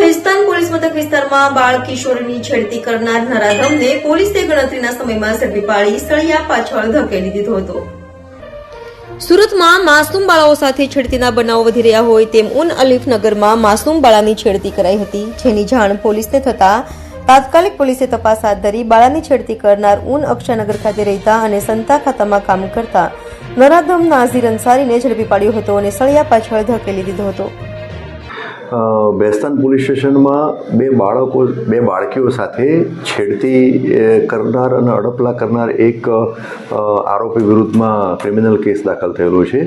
Bhestan police મથક વિસ્તારમાં બાળ કિશોરની છેડતી કરનાર નરાધમને પોલીસે ગણતરીના સમયમાં ઝડપી પાડી સળિયા પાછળ ધકેલી દીધો હતો. સુરતમાં માસૂમ બાળાઓ સાથે છેડતીના બનાવો વધી રહ્યા હોય તેમ ઉન અલીફ નગરમાં માસૂમ બાળાની છેડતી કરાઈ હતી, જેની જાણ પોલીસને થતા તાત્કાલિક પોલીસે તપાસ હાથ ધરી બાળાની છેડતી કરનાર ઉન અક્ષાનગર ખાતે રહેતા અને સંતા ખાતામાં કામ કરતા નરાધમ નાઝીર અંસારીને ઝડપી પાડ્યો હતો અને સળિયા પાછળ ધકેલી દીધો હતો. બેસ્તાન પોલીસ સ્ટેશનમાં બે બાળકો, બે બાળકીઓ સાથે છેડતી કરનાર અને અડપલા કરનાર એક આરોપી વિરુદ્ધમાં ક્રિમિનલ કેસ દાખલ થયેલો છે.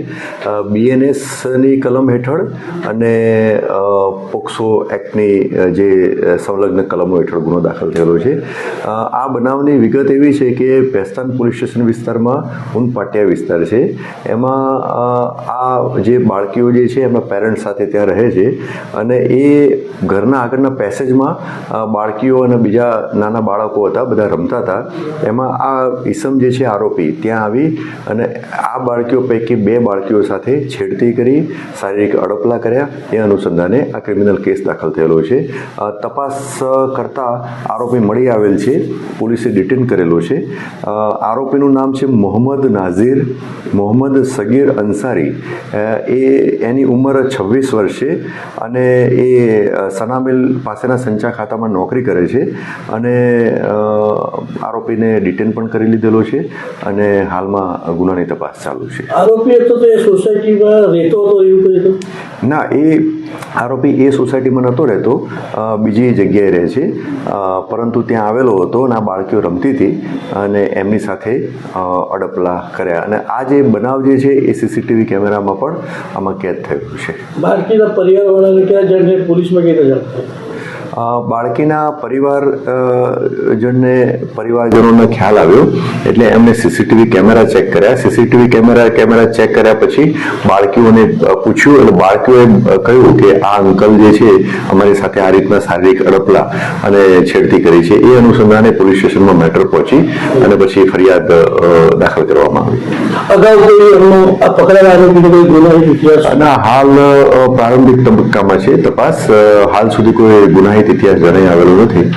બીએનએસની કલમ હેઠળ અને પોક્સો એક્ટની જે સંલગ્ન કલમો હેઠળ ગુનો દાખલ થયેલો છે. આ બનાવની વિગત એવી છે કે બેસ્તાન પોલીસ સ્ટેશન વિસ્તારમાં ઉનપાટિયા વિસ્તાર છે. એમાં આ જે બાળકીઓ જે છે એમના પેરેન્ટ્સ સાથે ત્યાં રહે છે. અને એ ઘરના આગળના પેસેજમાં બાળકીઓ અને બીજા નાના બાળકો હતા, બધા રમતા હતા. એમાં આ ઈસમ જે છે, આરોપી, ત્યાં આવી અને આ બાળકીઓ પૈકી બે બાળકીઓ સાથે છેડતી કરી, શારીરિક અડપલા કર્યા. એ અનુસંધાને આ ક્રિમિનલ કેસ દાખલ થયેલો છે. તપાસ કરતા આરોપી મળી આવેલ છે. પોલીસે ડિટેન કરેલો છે. આરોપીનું નામ છે મોહમ્મદ નાઝીર, મોહમ્મદ સગીર અંસારી. એ એની ઉંમર છવ્વીસ વર્ષ છે અને એ અ, સનામિલ પાસેના સંચા ખાતામાં નોકરી કરે છે અને આરોપીને ડિટેન પણ કરી લીધેલો છે અને હાલમાં ગુનાની તપાસ ચાલુ છે. આરોપી હતો તો એ સોસાયટીમાં રહેતો હતો એવું ના એ આરોપી એ સોસાયટીમાં નહોતો રહેતો બીજી જગ્યાએ રહે છે. પરંતુ ત્યાં આવેલો હતો અને આ બાળકીઓ રમતી હતી અને એમની સાથે અડપલા કર્યા. અને આ જે બનાવ જે છે એ સીસીટીવી કેમેરામાં પણ આમાં કેદ થયેલું છે. બાળકીના પરિવારવાળાને ક્યાં જણને પોલીસમાં કઈ અ, બાળકીના પરિવાર જણને પરિવારજનોને ખ્યાલ આવ્યો. એટલે એમને સીસીટીવી કેમેરા ચેક કર્યા. સીસીટીવી કેમેરા કેમેરા ચેક કર્યા પછી બાળકીઓને પૂછ્યું. એટલે બાળકીઓએ કહ્યું કે આ અંકલ જે છે અમારી સાથે આ રીતના શારીરિક અડપલા અને છેડતી કરી છે. એ અનુસંધાને પોલીસ સ્ટેશનમાં મેટર પહોંચી અને પછી ફરિયાદ દાખલ કરવામાં આવી. અગાઉ કોઈ પકડાયેલા આરોપીનો કોઈ ગુનાહિત ઇતિહાસ? ના હાલ પ્રારંભિક તબક્કામાં છે તપાસ. હાલ સુધી કોઈ ગુનાહિત ઇતિહાસ જણાઈ આવેલો નથી.